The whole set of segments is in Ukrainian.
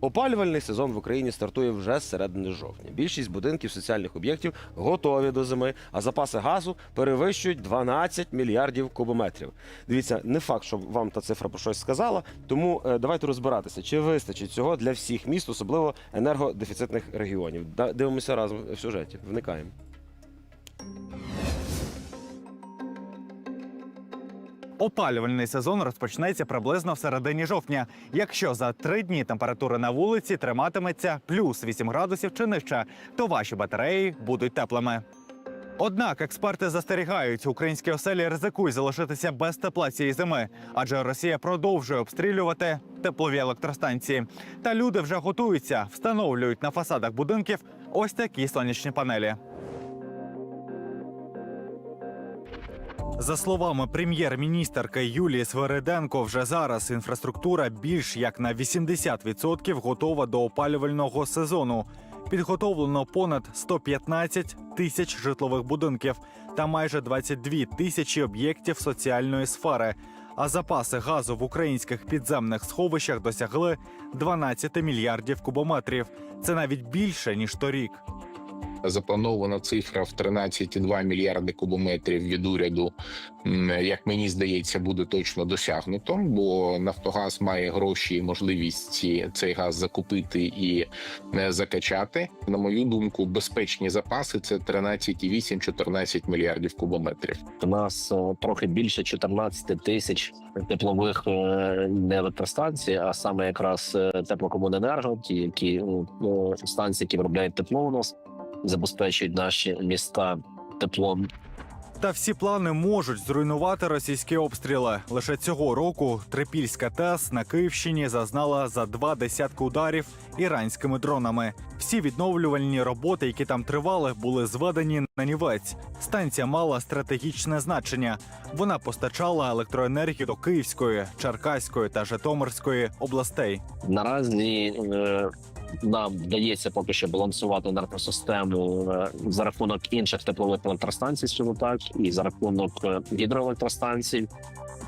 Опалювальний сезон в Україні стартує вже з середини жовтня. Більшість будинків соціальних об'єктів готові до зими, а запаси газу перевищують 12 мільярдів кубометрів. Дивіться, не факт, що вам та цифра про щось сказала. Тому е, давайте розбиратися, чи вистачить цього для всіх міст, особливо енергодефіцитних регіонів. Дивимося разом в сюжеті. Вникаємо. Опалювальний сезон розпочнеться приблизно в середині жовтня. Якщо за три дні температура на вулиці триматиметься плюс 8 градусів чи нижче, то ваші батареї будуть теплими. Однак експерти застерігають, українські оселі ризикують залишитися без тепла цієї зими, адже Росія продовжує обстрілювати теплові електростанції. Та люди вже готуються, встановлюють на фасадах будинків ось такі сонячні панелі. За словами прем'єр-міністерки Юлії Свериденко, вже зараз інфраструктура більш як на 80% готова до опалювального сезону. Підготовлено понад 115 тисяч житлових будинків та майже 22 тисячі об'єктів соціальної сфери. А запаси газу в українських підземних сховищах досягли 12 мільярдів кубометрів. Це навіть більше ніж торік. Запланована цифра в 13,2 мільярди кубометрів від уряду, як мені здається, буде точно досягнуто, бо Нафтогаз має гроші і можливість цей газ закупити і е, закачати. На мою думку, безпечні запаси це 13,8-14 мільярдів кубометрів. У нас трохи більше 14 тисяч теплових не електростанцій, а саме якраз е, теплокомуненерго, ті, які ну, станції, які виробляють тепло у нас, забезпечують наші міста теплом. Та всі плани можуть зруйнувати російські обстріли. Лише цього року Трипільська ТЕС на Київщині зазнала за два десятки ударів іранськими дронами. Всі відновлювальні роботи, які там тривали, були зведені на нівець. Станція мала стратегічне значення. Вона постачала електроенергію до Київської, Черкаської та Житомирської областей. Наразі е, нам вдається поки що балансувати енергосистему е, за рахунок інших теплових електростанцій, скажімо так, і за рахунок е, гідроелектростанцій,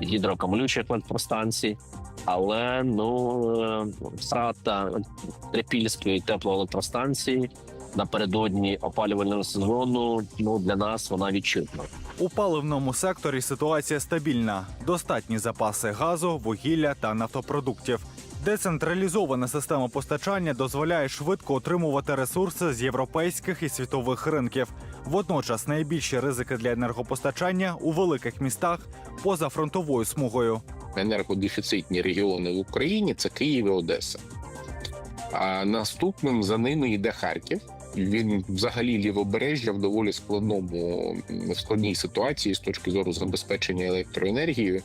гідроакумулюючих електростанцій. Але ну е, втрата трипільської теплоелектростанції напередодні опалювального сезону. Ну для нас вона відчутна. У паливному секторі ситуація стабільна: достатні запаси газу, вугілля та нафтопродуктів. Децентралізована система постачання дозволяє швидко отримувати ресурси з європейських і світових ринків. Водночас найбільші ризики для енергопостачання у великих містах поза фронтовою смугою. енергодефіцитні регіони в Україні це Київ і Одеса. А наступним за ними йде Харків. Він взагалі лівобережжя в доволі складному складній ситуації з точки зору забезпечення електроенергією.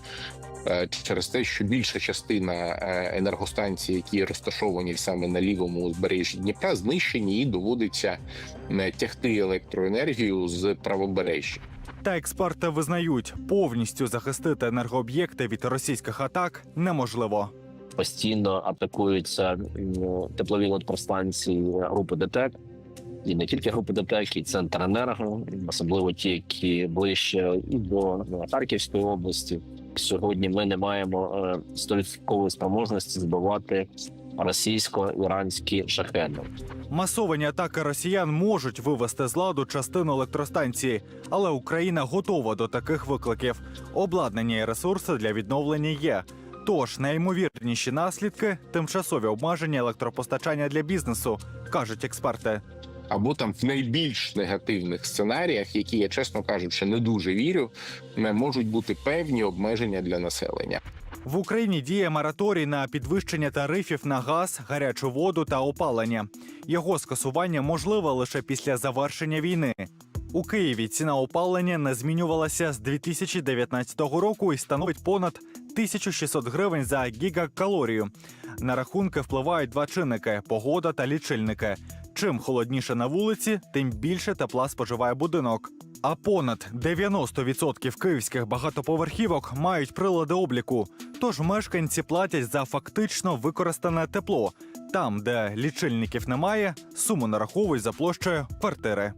Е, Через те, що більша частина е, енергостанцій, які розташовані саме на лівому узбережжі Дніпра, знищені і доводиться е, тягти електроенергію з правобережжя. Та експерти визнають, повністю захистити енергооб'єкти від російських атак неможливо. постійно атакуються теплові електростанції групи ДТЕК. І не тільки групи ДТЕК, і Центр енерго, особливо ті, які ближче і до Харківської області. Сьогодні ми не маємо е, стовідсоткової спроможності збивати російсько-іранські шахеди. Масовані атаки росіян можуть вивести з ладу частину електростанції, але Україна готова до таких викликів. Обладнання і ресурси для відновлення є. Тож найімовірніші наслідки тимчасові обмеження електропостачання для бізнесу, кажуть експерти. Або там в найбільш негативних сценаріях, які я чесно кажучи, не дуже вірю, не можуть бути певні обмеження для населення. В Україні діє мораторій на підвищення тарифів на газ, гарячу воду та опалення. Його скасування можливе лише після завершення війни. У Києві ціна опалення не змінювалася з 2019 року і становить понад 1600 гривень за гігакалорію. На рахунки впливають два чинники: погода та лічильники. Чим холодніше на вулиці, тим більше тепла споживає будинок. А понад 90% київських багатоповерхівок мають прилади обліку. Тож мешканці платять за фактично використане тепло. Там, де лічильників немає, суму нараховують за площею квартири.